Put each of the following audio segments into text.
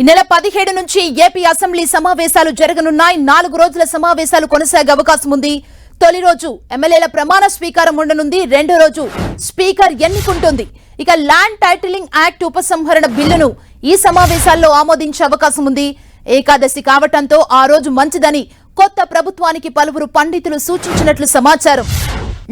ఈ నెల పదిహేడు నుంచి ఏపీ అసెంబ్లీ సమావేశాలు జరగనున్నాయి. నాలుగు రోజుల సమావేశాలు కొనసాగే అవకాశం ఉంది. తొలి రోజు ఎమ్మెల్యేల ప్రమాణ స్వీకారం ఉండనుంది. రెండో రోజు స్పీకర్ ఎన్నికుంటుంది. ఇక ల్యాండ్ టైటిలింగ్ యాక్ట్ ఉపసంహరణ బిల్లును ఈ సమావేశాల్లో ఆమోదించే అవకాశం ఉంది. ఏకాదశి కావటంతో ఆ రోజు మంచిదని కొత్త ప్రభుత్వానికి పలువురు పండితులు సూచించినట్లు సమాచారం.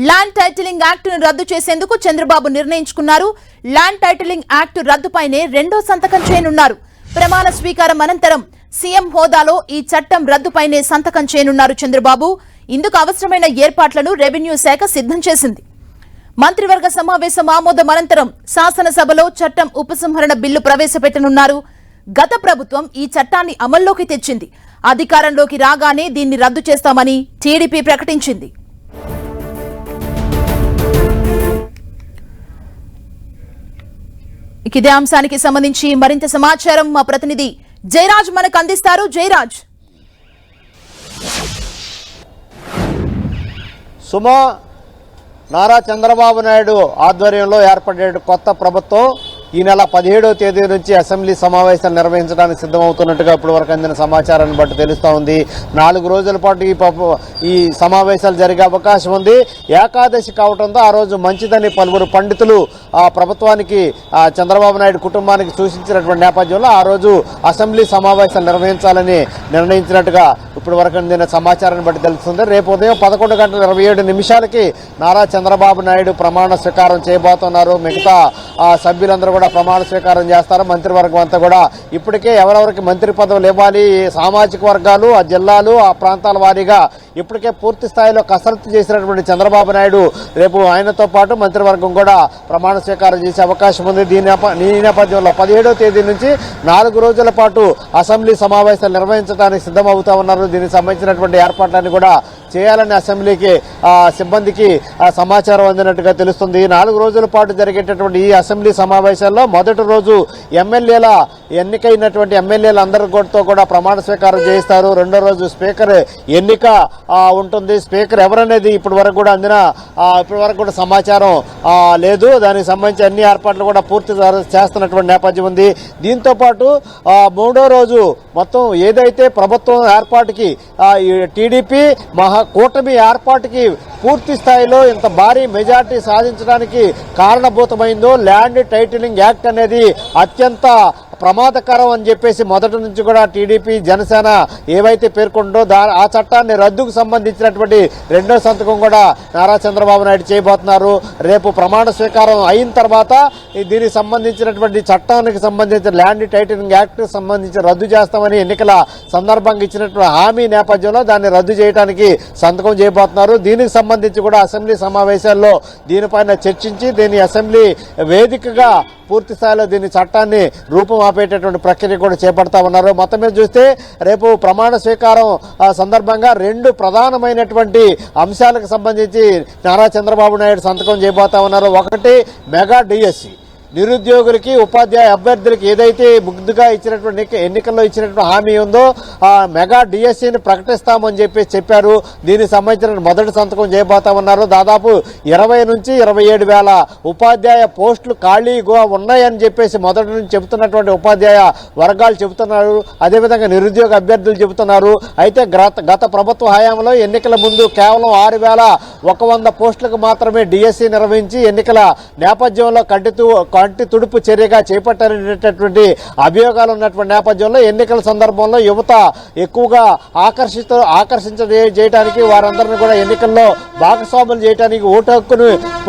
ల్యాండ్ టైటిలింగ్ యాక్టును రద్దు చేసేందుకు చంద్రబాబు నిర్ణయించుకున్నారు. ల్యాండ్ టైటిలింగ్ యాక్ట్ రద్దుపైనే రెండో సంతకం చేయనున్నారు. ప్రమాణ స్వీకారం అనంతరం సీఎం హోదాలో ఈ చట్టం రద్దుపైనే సంతకం చేయనున్నారు చంద్రబాబు. ఇందుకు అవసరమైన ఏర్పాట్లను రెవెన్యూ శాఖ సిద్ధం చేసింది. మంత్రివర్గ సమావేశం ఆమోదం అనంతరం శాసనసభలో చట్టం ఉపసంహరణ బిల్లు ప్రవేశపెట్టనున్నారు. గత ప్రభుత్వం ఈ చట్టాన్ని అమల్లోకి తెచ్చింది. అధికారంలోకి రాగానే దీన్ని రద్దు చేస్తామని టీడీపీ ప్రకటించింది. ఇదే అంశానికి సంబంధించి మరింత సమాచారం మా ప్రతినిధి జయరాజ్ మనకు అందిస్తారు. జయరాజ్. సుమా నారా చంద్రబాబు నాయుడు ఆధ్వర్యంలో ఏర్పడే కొత్త ప్రభుత్వం. ఈ నెల పదిహేడవ తేదీ నుంచి అసెంబ్లీ సమావేశాలు నిర్వహించడానికి సిద్ధమవుతున్నట్టుగా ఇప్పటి వరకు అందిన సమాచారాన్ని బట్టి తెలుస్తూ ఉంది. నాలుగు రోజుల పాటు ఈ ఈ సమావేశాలు జరిగే అవకాశం ఉంది. ఏకాదశి కావడంతో ఆ రోజు మంచిదని పలువురు పండితులు ఆ ప్రభుత్వానికి ఆ చంద్రబాబు నాయుడు కుటుంబానికి సూచించినటువంటి నేపథ్యంలో ఆ రోజు అసెంబ్లీ సమావేశాలు నిర్వహించాలని నిర్ణయించినట్టుగా ఇప్పటి వరకు అందిన సమాచారాన్ని బట్టి తెలుస్తుంది. రేపు ఉదయం పదకొండు గంటల ఇరవై ఏడు నిమిషాలకి నారా చంద్రబాబు నాయుడు ప్రమాణ స్వీకారం చేయబోతున్నారు. మిగతా సభ్యులందరూ కూడా ప్రమాణ స్వీకారం చేస్తారు. మంత్రివర్గం అంతా కూడా ఇప్పటికే ఎవరెవరికి మంత్రి పదవులు ఇవ్వాలి సామాజిక వర్గాలు ఆ జిల్లాలు ఆ ప్రాంతాల వారీగా ఇప్పటికే పూర్తి స్థాయిలో కసరత్తు చేసినటువంటి చంద్రబాబు నాయుడు రేపు ఆయనతో పాటు మంత్రివర్గం కూడా ప్రమాణ స్వీకారం చేసే అవకాశం ఉంది. దీని ఈ నేపథ్యంలో పదిహేడవ తేదీ నుంచి నాలుగు రోజుల పాటు అసెంబ్లీ సమావేశాలు నిర్వహించడానికి సిద్ధమవుతా ఉన్నారు. దీనికి సంబంధించినటువంటి ఏర్పాట్లన్నీ కూడా చేయాలని అసెంబ్లీకి సిబ్బందికి సమాచారం అందినట్టుగా తెలుస్తుంది. ఈ నాలుగు రోజుల పాటు జరిగేటటువంటి ఈ అసెంబ్లీ సమావేశాల్లో మొదటి రోజు ఎమ్మెల్యేల ఎన్నికైనటువంటి ఎమ్మెల్యేలందరితో కూడా ప్రమాణ స్వీకారం చేయిస్తారు. రెండో రోజు స్పీకర్ ఎన్నిక ఉంటుంది. స్పీకర్ ఎవరనేది ఇప్పటి వరకు కూడా అందిన ఇప్పటి వరకు కూడా సమాచారం లేదు. దానికి సంబంధించి అన్ని ఏర్పాట్లు కూడా పూర్తి చేస్తున్నటువంటి నేపథ్యం ఉంది. దీంతో పాటు మూడో రోజు మొత్తం ఏదైతే ప్రభుత్వం ఏర్పాటుకి టీడీపీ మహా కూటమి ఏర్పాటుకి పూర్తి స్థాయిలో ఇంత భారీ మెజార్టీ సాధించడానికి కారణభూతమైందో ల్యాండ్ టైటిలింగ్ యాక్ట్ అనేది అత్యంత ప్రమాదకరం అని చెప్పేసి మొదటి నుంచి కూడా టీడీపీ జనసేన ఏవైతే పేర్కొంటో దా ఆ చట్టాన్ని రద్దుకు సంబంధించినటువంటి రెండో సంతకం కూడా నారా చంద్రబాబు నాయుడు చేయబోతున్నారు. రేపు ప్రమాణ స్వీకారం అయిన తర్వాత దీనికి సంబంధించినటువంటి చట్టానికి సంబంధించిన ల్యాండ్ టైటిలింగ్ యాక్ట్ సంబంధించి రద్దు చేస్తామని ఎన్నికల సందర్భంగా ఇచ్చినటువంటి హామీ నేపథ్యంలో దాన్ని రద్దు చేయడానికి సంతకం చేయబోతున్నారు. దీనికి సంబంధించి కూడా అసెంబ్లీ సమావేశాల్లో దీనిపైన చర్చించి దీన్ని అసెంబ్లీ వేదికగా పూర్తి స్థాయిలో దీని చట్టాన్ని రూపం ఆపేటటువంటి ప్రక్రియ కూడా చేపడతా ఉన్నారు. మొత్తం మీద చూస్తే రేపు ప్రమాణ స్వీకారం ఆ, సందర్భంగా రెండు ప్రధానమైనటువంటి అంశాలకు సంబంధించి నారా చంద్రబాబు నాయుడు సంతకం చేయబోతా ఉన్నారు. ఒకటి మెగా డిఎస్సి. నిరుద్యోగులకి ఉపాధ్యాయ అభ్యర్థులకి ఏదైతే ముందుగా ఇచ్చినటువంటి ఎన్నికల్లో ఇచ్చినటువంటి హామీ ఉందో ఆ మెగా డిఎస్సిని ప్రకటిస్తామని చెప్పి చెప్పారు. దీనికి సంబంధించిన మొదటి సంతకం చేయబోతా ఉన్నారు. దాదాపు ఇరవై నుంచి ఇరవై ఏడు వేల ఉపాధ్యాయ పోస్టులు ఖాళీగా ఉన్నాయని చెప్పేసి మొదటి నుంచి చెబుతున్నటువంటి ఉపాధ్యాయ వర్గాలు చెబుతున్నారు. అదేవిధంగా నిరుద్యోగ అభ్యర్థులు చెబుతున్నారు. అయితే గత గత ప్రభుత్వ హయాంలో ఎన్నికల ముందు కేవలం ఆరు వేల ఒక వంద పోస్టులకు మాత్రమే డిఎస్సి నిర్వహించి ఎన్నికల నేపథ్యంలో కట్టితూ కంటి తుడుపు చర్యగా చేపట్టారనేటటువంటి అభియోగాలు ఉన్నటువంటి నేపథ్యంలో ఎన్నికల సందర్భంలో యువత ఎక్కువగా ఆకర్షిత ఆకర్షించేయడానికి వారందరిని కూడా ఎన్నికల్లో భాగస్వాములు చేయడానికి ఓటు హక్కును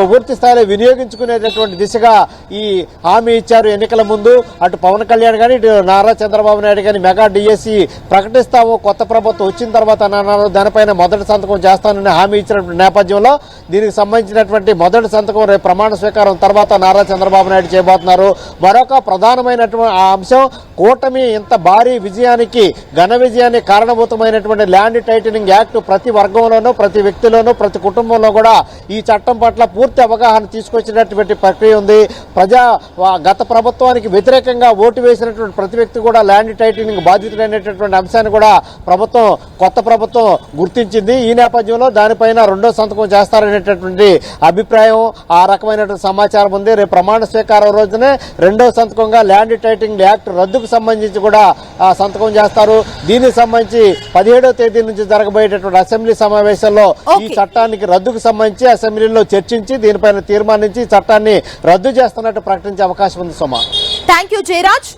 పూర్తి స్థాయిలో వినియోగించుకునేటటువంటి దిశగా ఈ హామీ ఇచ్చారు ఎన్నికల ముందు. అటు పవన్ కళ్యాణ్ కానీ ఇటు నారా చంద్రబాబు నాయుడు కానీ మెగా డిఎస్సి ప్రకటిస్తాము కొత్త ప్రభుత్వం వచ్చిన తర్వాత అన్నారు. దానిపైన మొదటి సంతకం చేస్తానని హామీ ఇచ్చినటువంటి నేపథ్యంలో దీనికి సంబంధించినటువంటి మొదటి సంతకం రేపు ప్రమాణ స్వీకారం తర్వాత నారా చంద్రబాబు నాయుడు చేయబోతున్నారు. మరొక ప్రధానమైనటువంటి ఆ అంశం కూటమి ఇంత భారీ విజయానికి ఘన విజయానికి కారణభూతమైనటువంటి ల్యాండ్ టైటనింగ్ యాక్ట్ ప్రతి వర్గంలోనూ ప్రతి వ్యక్తిలోనూ ప్రతి కుటుంబంలో కూడా ఈ చట్టం పట్ల పూర్తి అవగాహన తీసుకొచ్చినటువంటి ప్రక్రియ ఉంది. ప్రజా గత ప్రభుత్వానికి వ్యతిరేకంగా ఓటు వేసినటువంటి ప్రతి వ్యక్తి కూడా ల్యాండ్ టైటనింగ్ బాధితుడైనటువంటి అంశాన్ని కూడా ప్రభుత్వం కొత్త ప్రభుత్వం గుర్తించింది. ఈ నేపథ్యంలో దానిపైన రెండో సంతకం చేస్తారనేటటువంటి అభిప్రాయం ఆ రకమైనటువంటి సమాచారం ఉంది. రేపు ప్రమాణ స్వీకారం స్వీకారం రోజునే రెండో సంతకంగా ల్యాండ్ టైటింగ్ యాక్ట్ రద్దుకు సంబంధించి కూడా సంతకం చేస్తారు. దీనికి సంబంధించి పదిహేడో తేదీ నుంచి జరగబోయేటటువంటి అసెంబ్లీ సమావేశంలో ఈ. చట్టానికి రద్దుకు సంబంధించి అసెంబ్లీలో చర్చించి దీనిపైన తీర్మానించి చట్టాన్ని రద్దు చేస్తున్నట్టు ప్రకటించే అవకాశం ఉంది సుమా. Thank you Jayaraj